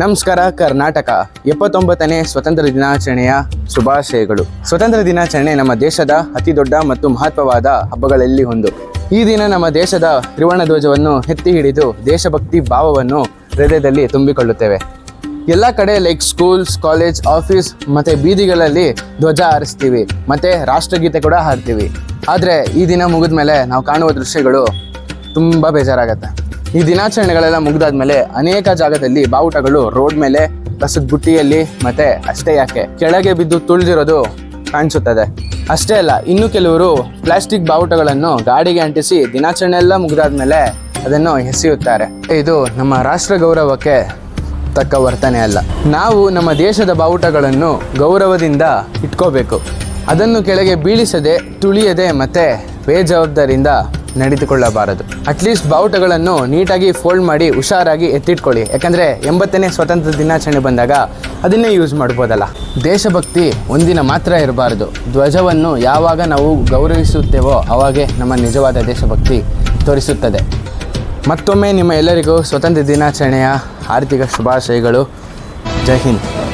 ನಮಸ್ಕಾರ, ಕರ್ನಾಟಕ. ಎಪ್ಪತ್ತೊಂಬತ್ತನೇ ಸ್ವತಂತ್ರ ದಿನಾಚರಣೆಯ ಶುಭಾಶಯಗಳು. ಸ್ವತಂತ್ರ ದಿನಾಚರಣೆ ನಮ್ಮ ದೇಶದ ಅತಿ ದೊಡ್ಡ ಮತ್ತು ಮಹತ್ವವಾದ ಹಬ್ಬಗಳಲ್ಲಿ ಒಂದು. ಈ ದಿನ ನಮ್ಮ ದೇಶದ ತ್ರಿವರ್ಣ ಧ್ವಜವನ್ನು ಎತ್ತಿ ಹಿಡಿದು ದೇಶಭಕ್ತಿ ಭಾವವನ್ನು ಹೃದಯದಲ್ಲಿ ತುಂಬಿಕೊಳ್ಳುತ್ತೇವೆ. ಎಲ್ಲ ಕಡೆ ಲೈಕ್ ಸ್ಕೂಲ್ಸ್ ಕಾಲೇಜ್ ಆಫೀಸ್ ಮತ್ತು ಬೀದಿಗಳಲ್ಲಿ ಧ್ವಜ ಹಾರಿಸ್ತೀವಿ. ಮತ್ತು ರಾಷ್ಟ್ರಗೀತೆ ಕೂಡ ಹಾಡ್ತೀವಿ. ಆದರೆ ಈ ದಿನ ಮುಗಿದ ಮೇಲೆ ನಾವು ಕಾಣುವ ದೃಶ್ಯಗಳು ತುಂಬ ಬೇಜಾರಾಗತ್ತೆ. ಈ ದಿನಾಚರಣೆಗಳೆಲ್ಲ ಮುಗಿದಾದ್ಮೇಲೆ ಅನೇಕ ಜಾಗದಲ್ಲಿ ಬಾವುಟಗಳು ರೋಡ್ ಮೇಲೆ ಕಸದ ಬುಟ್ಟಿಯಲ್ಲಿ ಮತ್ತೆ ಅಷ್ಟೇ ಯಾಕೆ ಕೆಳಗೆ ಬಿದ್ದು ತುಳಿದಿರೋದು ಕಾಣಿಸುತ್ತದೆ. ಅಷ್ಟೇ ಅಲ್ಲ, ಇನ್ನು ಕೆಲವರು ಪ್ಲಾಸ್ಟಿಕ್ ಬಾವುಟಗಳನ್ನು ಗಾಡಿಗೆ ಅಂಟಿಸಿ ದಿನಾಚರಣೆ ಎಲ್ಲ ಮುಗಿದಾದ್ಮೇಲೆ ಅದನ್ನು ಎಸೆಯುತ್ತಾರೆ. ಇದು ನಮ್ಮ ರಾಷ್ಟ್ರ ಗೌರವಕ್ಕೆ ತಕ್ಕ ವರ್ತನೆ ಅಲ್ಲ. ನಾವು ನಮ್ಮ ದೇಶದ ಬಾವುಟಗಳನ್ನು ಗೌರವದಿಂದ ಇಟ್ಕೋಬೇಕು. ಅದನ್ನು ಕೆಳಗೆ ಬೀಳಿಸದೆ, ತುಳಿಯದೆ ಮತ್ತೆ ಬೇಜವಾಬ್ದಾರಿಯಿಂದ ನಡೆದುಕೊಳ್ಳಬಾರದು. ಅಟ್ಲೀಸ್ಟ್ ಬಾವುಟಗಳನ್ನು ನೀಟಾಗಿ ಫೋಲ್ಡ್ ಮಾಡಿ ಹುಷಾರಾಗಿ ಎತ್ತಿಟ್ಕೊಳ್ಳಿ. ಯಾಕಂದರೆ ಎಂಬತ್ತನೇ ಸ್ವತಂತ್ರ ದಿನಾಚರಣೆ ಬಂದಾಗ ಅದನ್ನೇ ಯೂಸ್ ಮಾಡ್ಬೋದಲ್ಲ. ದೇಶಭಕ್ತಿ ಒಂದಿನ ಮಾತ್ರ ಇರಬಾರದು. ಧ್ವಜವನ್ನು ಯಾವಾಗ ನಾವು ಗೌರವಿಸುತ್ತೇವೋ ಆವಾಗೇ ನಮ್ಮ ನಿಜವಾದ ದೇಶಭಕ್ತಿ ತೋರಿಸುತ್ತದೆ. ಮತ್ತೊಮ್ಮೆ ನಿಮ್ಮ ಎಲ್ಲರಿಗೂ ಸ್ವತಂತ್ರ ದಿನಾಚರಣೆಯ ಆರ್ಥಿಕ ಶುಭಾಶಯಗಳು. ಜೈ ಹಿಂದ್.